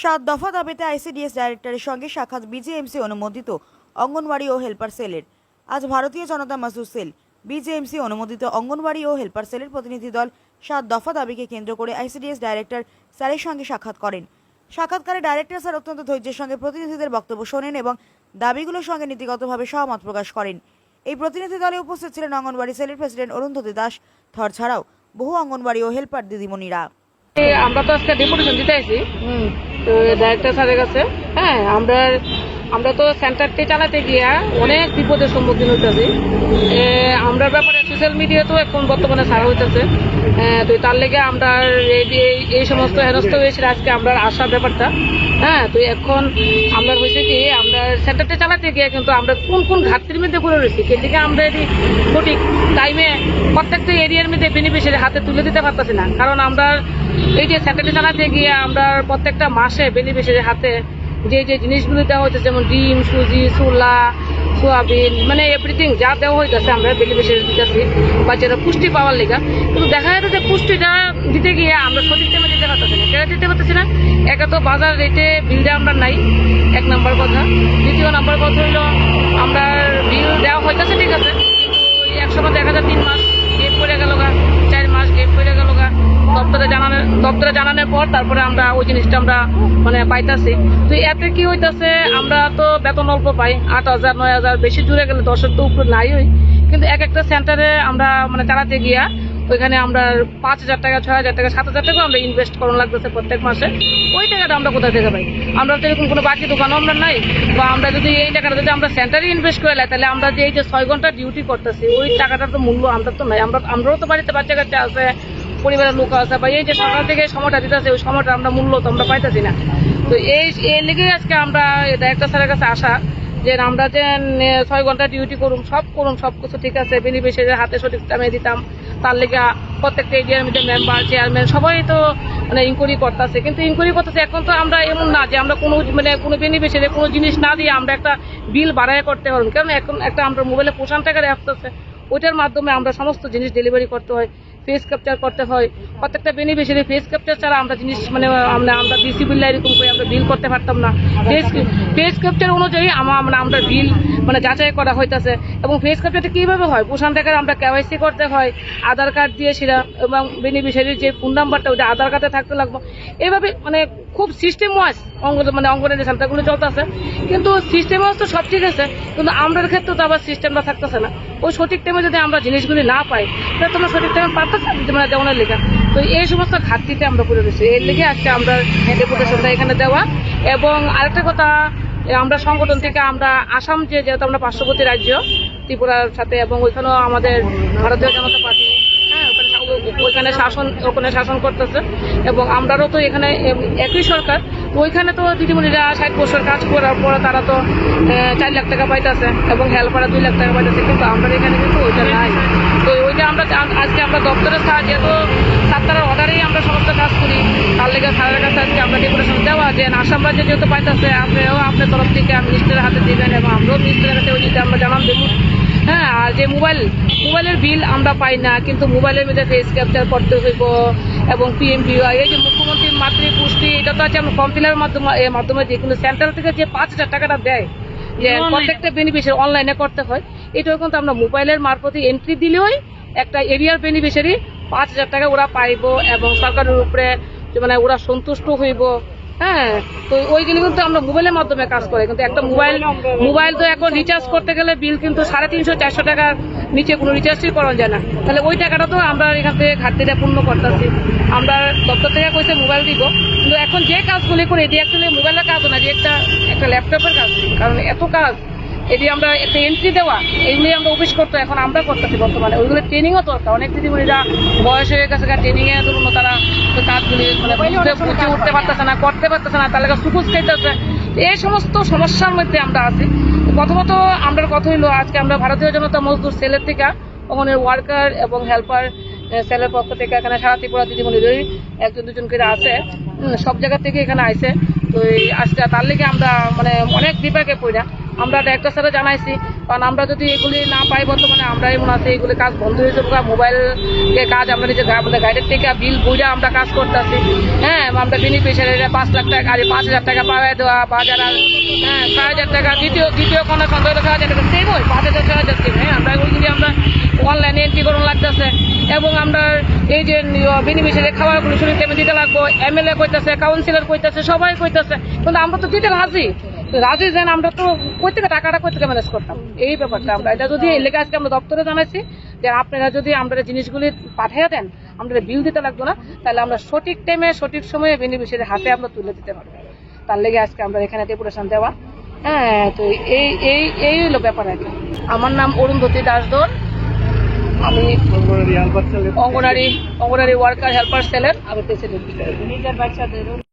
সাত দফা দাবিতে আইসিডিএস ডাইরেক্টরের সঙ্গে সাক্ষাৎ বিজেএমসি অনুমোদিত অঙ্গনওয়াড়ি ও হেল্পার সেলের। আজ ভারতীয় জনতা মজদুর সেল বিজেএমসি অনুমোদিত অঙ্গনওয়াড়ি ও হেল্পার সেলের প্রতিনিধি দল সাত দফা দাবিকে কেন্দ্র করে আইসিডিএস ডাইরেক্টর স্যারের সঙ্গে সাক্ষাৎ করেন। সাক্ষাৎকারে ডাইরেক্টর স্যার অত্যন্ত ধৈর্যের সঙ্গে প্রতিনিধিদের বক্তব্য শোনেন এবং দাবিগুলোর সঙ্গে নীতিগতভাবে সহমত প্রকাশ করেন। এই প্রতিনিধি দলে উপস্থিত ছিলেন অঙ্গনবাড়ি সেলের প্রেসিডেন্ট অরুন্ধতী দাস। থর ছাড়াও বহু অঙ্গনবাড়ি ও হেল্পার দিদিমণিরা। আমরা তো আজকে ডেপুটেশন দিতে ডাইরেক্টর স্যারের কাছে। হ্যাঁ আমরা আমরা তো সেন্টারটি চালাতে গিয়া অনেক বিপদের সম্মুখীন হইতেছি। আমরা ব্যাপারে সোশ্যাল মিডিয়াতেও এখন বর্তমানে ছাড়া হইতেছে। তো তার লেগে আমরা এই সমস্ত হেনস্থ হয়েছে আজকে আমরা আসার ব্যাপারটা। হ্যাঁ তো এখন আমরা হয়েছে কি, আমরা সেন্টারটা চালাতে গিয়ে কিন্তু আমরা কোন কোন ঘাটতির মধ্যে করে রয়েছি? সেদিকে আমরা এটি সঠিক টাইমে প্রত্যেকটা এরিয়ার মধ্যে বেনিফিশিয়ারি হাতে তুলে দিতে পারতেছি না। কারণ আমরা এই যে স্যাটারডে জানাতে গিয়ে আমরা প্রত্যেকটা মাসে বেনিফিশিয়ারি হাতে যে যে জিনিসগুলো দেওয়া হচ্ছে যেমন ডিম, সুজি ছোলা সোয়াবিন মানে এভরিথিং যা দেওয়া হইতেছে আমরা বেনিফিশিয়ারি দিতেছি বাচ্চারা পুষ্টি পাওয়ার লেগা। কিন্তু দেখা যাচ্ছে যে পুষ্টিটা দিতে গিয়ে আমরা সঠিক টাইমে দিতে পারতেছি না। কেন দিতে পারতেছি না? একে তো বাজার রেটে বিলটা আমরা নাই, এক নম্বর কথা। দ্বিতীয় নম্বর কথা হইল, আমরা বিল দেওয়া হইতেছে ঠিক আছে কিন্তু ওই এক সময় দেখা যায় তিন মাস। করে গেল গা, চার মাস গেপ পড়ে গেল গা। দপ্তরে জানানোর দপ্তরে জানানোর পর তারপরে আমরা ওই জিনিসটা আমরা মানে পাইতাছি। তো এতে কি হইতাছে, আমরা তো বেতন অল্প পাই, আট হাজার, নয় হাজার, বেশি জুড়ে গেলে দশের তো উপরে নাই কিন্তু এক একটা সেন্টারে আমরা মানে চালাতে গিয়া ওইখানে আমরা পাঁচ হাজার টাকা, ছয় হাজার টাকা, সাত হাজার টাকা আমরা ইনভেস্ট করানো লাগতেছে প্রত্যেক মাসে। ওই টাকাটা আমরা কোথা থেকে পাই? আমরা তো এরকম কোনো বাকি দোকানও আমরা নাই। বা আমরা যদি এই টাকাটা যদি আমরা সেন্টারে ইনভেস্ট করে লাই, তাহলে আমরা যে এই যে ছয় ঘণ্টা ডিউটি করতেছি, ওই টাকাটার তো মূল্য আমরা তো নাই। আমরা আমরাও তো বাড়িতে বাচ্চা কাচ্চা আছে, পরিবারের লোক আছে, বা এই যে সরকার থেকে সময়টা দিতেছে, ওই সময়টা আমরা মূল্য তো আমরা পাইতেছি না। তো এই এই লেগেই আজকে আমরা ডাইরেক্টর স্যারের কাছে আসা, যে আমরা যে ছয় ঘণ্টা ডিউটি করুম, সব করুম সব কিছু ঠিক আছে বেনিফিশিয়ারি হাতে সঠিক টাইমে দিতাম। তার লেগে প্রত্যেকটা এরিয়ার মধ্যে মেম্বার চেয়ারম্যান সবাই তো মানে ইনকোয়ারি করতেছে। কিন্তু ইনকোয়ারি করতেছে, এখন তো আমরা এমন না যে আমরা কোনো মানে কোনো বেনিফিশিয়ারি কোনো জিনিস না দিয়ে আমরা একটা বিল বাড়ায় করতে পারব। কারণ এখন একটা আমরা মোবাইলে পোষণ টাকা আছে, ওইটার মাধ্যমে আমরা সমস্ত জিনিস ডেলিভারি করতে হয়। ফেস ক্যাপচার করতে হয়। প্রত্যেকটা বেনিফিশিয়ারি ফেস ক্যাপচার ছাড়া আমরা জিনিস মানে আমরা আমরা ডিসি বিল এরকম করে আমরা বিল করতে পারতাম না। ফেস ফেস ক্যাপচার অনুযায়ী আমার মানে আমরা বিল মানে যাচাই করা হইতাছে। এবং ফেস ক্যাপচারটা কীভাবে হয়? পোষণ টাকার আমরা কেওয়াইসি করতে হয়, আধার কার্ড দিয়ে সেটা, এবং বেনিফিশিয়ারির যে ফোন নাম্বারটা ওটা আধার কার্ডে থাকতে লাগবে। এভাবে মানে খুব সিস্টেম ওয়াইজ অঙ্গ মানে অঙ্গনওয়াড়ি সেন্টারগুলো চলতেছে। কিন্তু সিস্টেম ওয়াইজ তো সব ঠিক আছে, কিন্তু আমরার ক্ষেত্রে তো আবার সিস্টেমটা থাকতেছে না। ওই সঠিক টাইমে যদি আমরা জিনিসগুলি না পাই, তাহলে তোমরা সঠিক টাইমে পারতেছে মানে দেওয়ানোর লেখা। তো এই সমস্ত ঘাটতিতে আমরা করে রয়েছি। এর লেগে আজকে আমরা ডেপুটেশনটা এখানে দেওয়া। এবং আরেকটা কথা আমরা সংগঠন থেকে আমরা আসাম যে যেহেতু আমরা পার্শ্ববর্তী রাজ্য, ত্রিপুরার সাথে এবং ওইখানেও আমাদের ভারতীয় জনতা পার্টি হ্যাঁ ওখানে শাসন ওখানে শাসন করতেছে। এবং আমরাও তো এখানে একই সরকার। ওইখানে তো দিদিমণিরা ষাট বছর কাজ করার পর তারা তো চার লাখ টাকা পাইতেছে এবং হেল্পাররা দুই লাখ টাকা পাইতেছে, কিন্তু আমরা এখানে কিন্তু ওইটা নাই। তো ওইটা আমরা আজকে আমরা দপ্তরের সাহায্যে যেহেতু সাতটার অর্ডারেই আমরা সমস্ত কাজ করি, তার লেগে স্যারের কাছে আজকে আমরা ডেপুটেশন দেওয়া যে আসাম রাজ্যে যেহেতু পাইতেছে, আপনিও আপনার তরফ থেকে আমি মিনিস্টারের হাতে দিবেন এবং আমরাও মিনিস্টারের কাছে ওই দিতে আমরা জানান দেবো হ্যাঁ আর যে মোবাইল মোবাইলের বিল আমরা পাই না কিন্তু মোবাইলের মধ্যে ফেস ক্যাপচার করতে হইব এবং পিএমপিওয়াই এই যে মুখ্যমন্ত্রী মাতৃ পুষ্টি এটা তো আছে আমরা ফর্ম ফিল মাধ্যমে মাধ্যমে যে কিন্তু সেন্ট্রাল থেকে যে পাঁচ হাজার টাকাটা দেয় যে প্রত্যেকটা বেনিফিশিয়ারি অনলাইনে করতে হয় এটাও কিন্তু আমরা মোবাইলের মারফতে এন্ট্রি দিলেই একটা এরিয়ার বেনিফিশিয়ারি পাঁচ হাজার টাকা ওরা পাইব এবং সরকারের উপরে মানে ওরা সন্তুষ্ট হইব। হ্যাঁ তো ওইগুলো কিন্তু আমরা মোবাইলের মাধ্যমে কাজ করি, কিন্তু একটা মোবাইল মোবাইল তো এখন রিচার্জ করতে গেলে বিল কিন্তু সাড়ে তিনশো, চারশো টাকার নিচে কোনো রিচার্জই করা যায় না। তাহলে ওই টাকাটা তো আমরা এখান থেকে ঘাটতিটা পূর্ণ করতেছি। আমরা দপ্তর থেকে কইছে মোবাইল দিব, কিন্তু এখন যে কাজগুলি করি এটি অ্যাকচুয়ালি মোবাইলের কাজ না, যে একটা একটা ল্যাপটপের কাজ। কারণ এত কাজ এটি আমরা একটা এন্ট্রি দেওয়া এইগুলি আমরা অফিস করতো এখন আমরা করতেছি বর্তমানে। ওইগুলো ট্রেনিংও দরকার। অনেক দিদিমণিরা বয়স হয়ে গেছে ট্রেনিং এ ধরুন তারা কাজগুলি মানে বুঝে উঠতে পারতেছে না করতে পারতেছে না তাহলে সুকুজ খাইতেছে। এই সমস্ত সমস্যার মধ্যে আমরা আছি। প্রথমত আমরা কথা হইল আজকে আমরা ভারতীয় জনতা মজদুর সেলের থেকে ওখানে ওয়ার্কার এবং হেল্পার সেলের পক্ষ থেকে এখানে সারা ত্রিপুরা দিদিমণিদের একজন দুজন করে আছে সব জায়গা থেকে এখানে আইছে তো এই আজকে তার লেগে আমরা মানে অনেক বিপাকে পড়া। আমরা ডাক্তার স্যারে জানাইছি কারণ আমরা যদি এগুলি না পাই বর্তমানে, আমরাই মনে আছে এগুলি কাজ বন্ধ হয়ে যাব। মোবাইল কাজ আমরা নিজে আমাদের গাইডের থেকে বিল বুঝে আমরা কাজ করতেছি হ্যাঁ আমরা বেনিফিশিয়ারিরা পাঁচ লাখ টাকা পাঁচ হাজার টাকা পাওয়া দেওয়া বা যারা হ্যাঁ ছয় হাজার টাকা। দ্বিতীয় দ্বিতীয় কোনো সন্দেহ ছয় হাজার টাকা সেম ওই পাঁচ হাজার, ছয় হাজার সেম হ্যাঁ আমরা ওইগুলি আমরা অনলাইনে এন্ট্রি করুন লাগতেছে। এবং আমরা এই যে বেনিফিশিয়ারি খাবারগুলো শুরু দিতে লাগবো এমএলএ কইতেছে কাউন্সিলর কইতেছে সবাই কইতেছে কিন্তু আমরা তো দিতে রাজি। রাজি যেন আমরা তো কই থেকে টাকাটা কই থেকে ম্যানেজ করতাম। এই ব্যাপারটা আমরা। এটা যদি এই লেগে আজকে আমরা দপ্তরে জানাইছি যে আপনারা যদি আমরা জিনিসগুলি পাঠিয়ে দেন আমরা বিল দিতে লাগতো না তাহলে আমরা সঠিক টাইমে সঠিক সময়ে বেনিফিশিয়ারি হাতে আমরা তুলে দিতে পারব। তার লেগে আজকে আমরা এখানে ডেপুটেশন দেওয়া। হ্যাঁ তো এই এই এই হলো ব্যাপার আর কি। আমার নাম অরুন্ধতী দাসদর আমি অঙ্গনারী অঙ্গনারী ওয়ার্কার হেল্পার সেলের আমি প্রেসিডেন্ট বাচ্চাদের